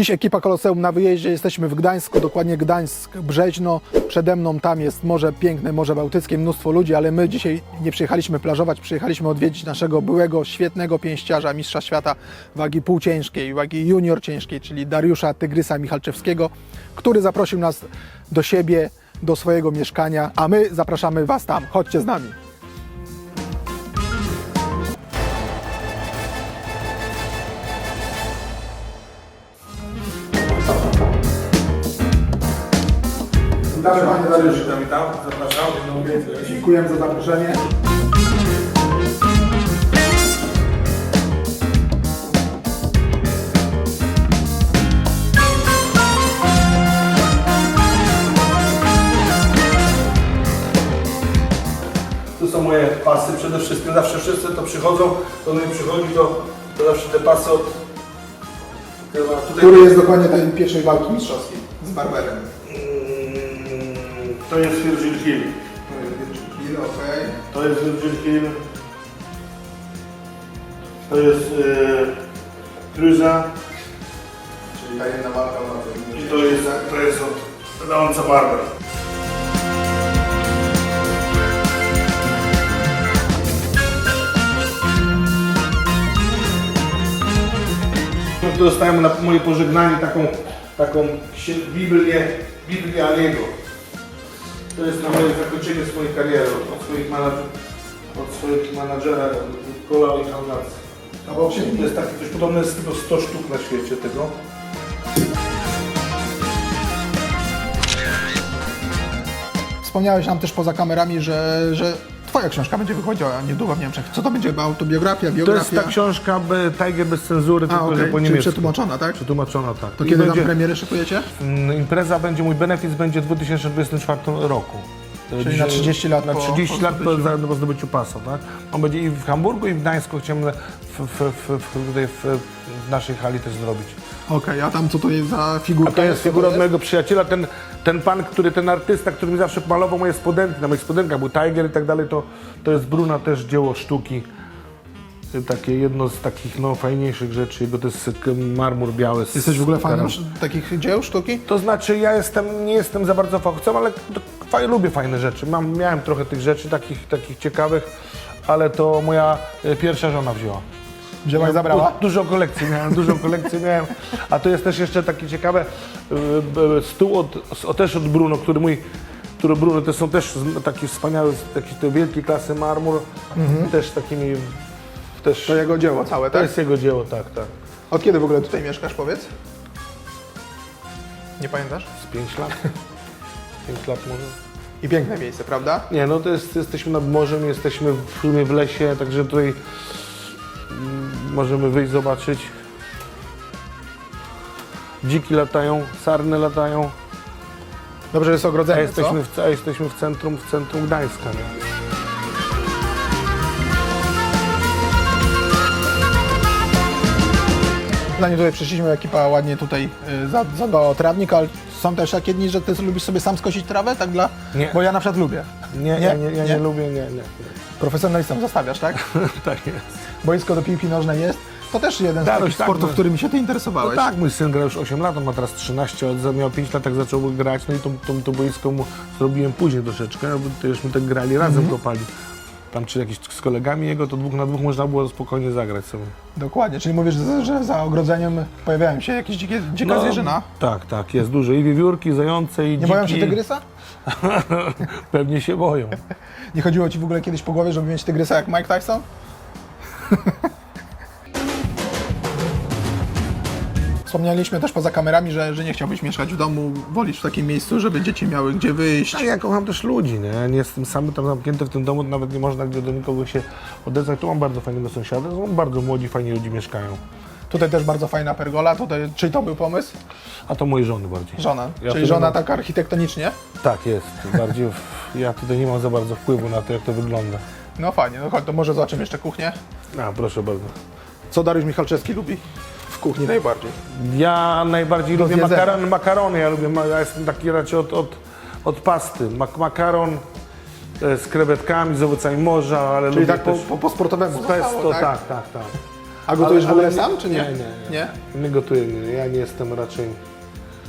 Dziś ekipa Koloseum na wyjeździe. Jesteśmy w Gdańsku, dokładnie Gdańsk, Brzeźno. Przede mną tam jest morze piękne, Morze Bałtyckie, mnóstwo ludzi, ale my dzisiaj nie przyjechaliśmy plażować, przyjechaliśmy odwiedzić naszego byłego, świetnego pięściarza, mistrza świata wagi półciężkiej, wagi junior ciężkiej, czyli Dariusza Tygrysa Michalczewskiego, który zaprosił nas do siebie, do swojego mieszkania, a my zapraszamy Was tam. Chodźcie z nami. Witamy Panie Dariuszu. Witam, witam, zapraszam. Dziękujemy za zaproszenie. Tu są moje pasy przede wszystkim. Zawsze wszyscy to przychodzą, to mnie przychodzi, to, to zawsze te pasy od... Tutaj... Który jest dokładnie tej pierwszej walki mistrzowskiej z Barberem. Mm, To jest Virgil Hill. Okej. To jest Virgil Hill. To jest yy, Cruza. Czyli tajemna walka na I to jest, to jest od Leonca Barber. No to dostałem na moje pożegnanie taką, taką księ- Biblię, Biblię Aliego. To jest na moje zakończenie swojej kariery od, swoich od swoich menadżera Kola i Handacy. A bo się To jest takie coś podobne, jest tylko 100 sztuk na świecie tego. Wspomniałeś nam też poza kamerami, że, że twoja książka będzie wychodziła niedługo w Niemczech. Co to będzie? Autobiografia, To biografia? jest ta książka by- Tiger bez cenzury, A, tylko że okej, po czyli niemiecku. przetłumaczona, tak? Przetłumaczona, tak. To I kiedy będzie, tam premiery szykujecie? mm, Impreza będzie, mój benefit będzie w 2024 roku. Czyli na 30 lat Na po- 30 po lat po, zdobyciu. po zdobyciu pasa, tak? On będzie i w Hamburgu, i w Gdańsku. Chciałem w, w, w, w, tutaj w, w naszej hali też zrobić. Okej, a tam co to jest za figurka? A to jest figura od mojego przyjaciela, ten, ten pan, który, ten artysta, który mi zawsze malował moje spodenki, na moich spodenkach był Tiger i tak dalej, to, to jest Bruna też dzieło sztuki. Takie jedno z takich no, fajniejszych rzeczy, jego to jest k- marmur biały. z- Jesteś w ogóle fanem sz- takich dzieł, sztuki? To znaczy ja jestem, nie jestem za bardzo fachowcem, ale to faj, lubię fajne rzeczy. Mam, miałem trochę tych rzeczy takich, takich ciekawych, ale to moja e, pierwsza żona wzięła. I zabrała? Du- Dużo kolekcji miałem, dużo kolekcji miałem. A to jest też jeszcze takie ciekawe y, y, stół od, s- też od Bruno, który mój, który Bruno, to są też taki wspaniały, taki to wielkiej klasy marmur, też takimi, też, To jego dzieło całe, to tak? jest jego dzieło, tak, tak. Od kiedy w ogóle tutaj mieszkasz, powiedz? Nie pamiętasz? Z 5 lat? 5 lat może? I piękne miejsce, prawda? Nie, no to jest, jesteśmy nad morzem, jesteśmy w sumie w lesie, także tutaj możemy wyjść zobaczyć. Dziki latają, sarny latają, Dobrze, że jest a ogrodzenie, jesteśmy w, a jesteśmy w centrum, w centrum Gdańska. Nie? co? Zanim tutaj przyszliśmy, ekipa ładnie tutaj y, za- zadbała o trawnik, ale są też takie dni, że ty lubisz sobie sam skosić trawę, tak dla... Nie. Bo ja na przykład lubię. Nie, Nie? ja, nie, ja Nie? nie lubię, nie, nie. Profesjonalistą zostawiasz, tak? tak jest. Boisko do piłki nożnej jest. To też jeden z Daruś, takich tak, sportów, no. którymi się ty No interesowałeś. tak, mój syn gra już 8 lat, on ma teraz 13, od miał 5 lat, jak zaczął grać, no i to, to, to boisko mu zrobiłem później troszeczkę, bo to już my tak grali, razem kopali. Tam czy jakiś z kolegami jego, to dwóch na dwóch można było spokojnie zagrać sobie. Dokładnie, czyli mówisz, że, że za ogrodzeniem pojawiają się jakieś dzikie, dzika No, zwierzyna. Tak, tak, jest dużo. I wiewiórki, zające, i Nie dziki. boją się tygrysa? Pewnie się boją. Nie chodziło ci w ogóle kiedyś po głowie, żeby mieć tygrysa jak Mike Tyson? Wspomnieliśmy też poza kamerami, że, że nie chciałbyś mieszkać w domu, wolisz w takim miejscu, żeby dzieci miały gdzie wyjść. Tak, ja kocham też ludzi, nie? Nie jestem sam tam zamknięty w tym domu, nawet nie można gdzie do nikogo się odezwać. Tu mam bardzo fajnego sąsiada, są bardzo młodzi, fajni ludzie mieszkają. Tutaj też bardzo fajna pergola, tutaj, czy to był pomysł? A to mojej żony bardziej. Żona, Ja czyli wtedy żona mam- tak architektonicznie? Tak, jest. Bardziej w... Ja tutaj nie mam za bardzo wpływu na to, jak to wygląda. No fajnie, no chodź, to może zobaczymy jeszcze kuchnię. A, proszę bardzo. Co Dariusz Michalczewski lubi kuchni najbardziej? Ja najbardziej lubię jedzenia. makaron, makarony. Ja lubię, ja jestem taki raczej od, od, od pasty. Mak makaron e, z krewetkami, z owocami morza, ale Czyli lubię tak po, też po, po sportowemu pesto, zostało, tak, tak, tak. A gotujesz Ale- w ogóle nie- sam, czy nie? nie, nie, nie? Nie gotuję, nie. ja nie jestem raczej...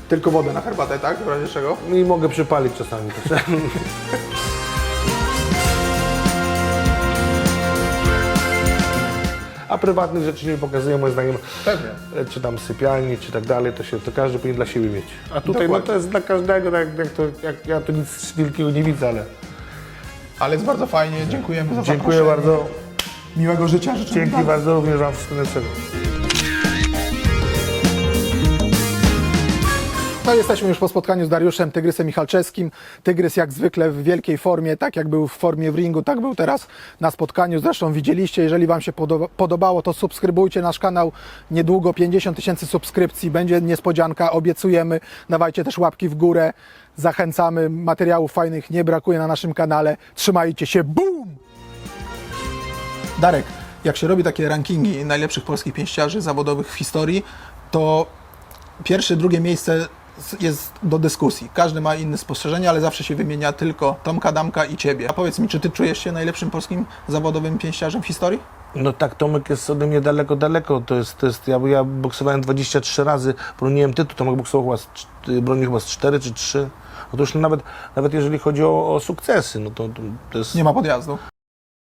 Tylko wodę na herbatę, tak? W razie czego? No i mogę przypalić czasami. A prywatnych rzeczy nie pokazuję, moim zdaniem, Pewnie. e, czy tam sypialni, czy tak dalej, to, się, to każdy powinien dla siebie mieć. A tutaj no, to jest dla każdego, tak jak, to, jak ja tu nic wielkiego nie widzę, ale Ale jest bardzo fajnie, dziękujemy za dziękuję zaproszenie. bardzo. Miłego życia życzę. Dzięki bardzo również Wam wszystkiego No jesteśmy już po spotkaniu z Dariuszem Tygrysem Michalczewskim. Tygrys jak zwykle w wielkiej formie, tak jak był w formie w ringu, tak był teraz na spotkaniu. Zresztą widzieliście, jeżeli Wam się podoba- podobało, to subskrybujcie nasz kanał. Niedługo 50 tysięcy subskrypcji, będzie niespodzianka, obiecujemy. Dawajcie też łapki w górę. Zachęcamy, materiałów fajnych nie brakuje na naszym kanale. Trzymajcie się, boom! Darek, jak się robi takie rankingi najlepszych polskich pięściarzy zawodowych w historii, to pierwsze, drugie miejsce jest do dyskusji. Każdy ma inne spostrzeżenia, ale zawsze się wymienia tylko Tomka, Damka i Ciebie. A powiedz mi, czy Ty czujesz się najlepszym polskim zawodowym pięściarzem w historii? No tak, Tomek jest ode mnie daleko, daleko. To jest, to jest, ja, ja boksowałem 23 razy, broniłem tytuł, Tomek boksował chyba, z, czt- bronił chyba z 4 czy 3. No to już nawet, nawet jeżeli chodzi o, o sukcesy, no to, to, to jest... Nie ma podjazdu.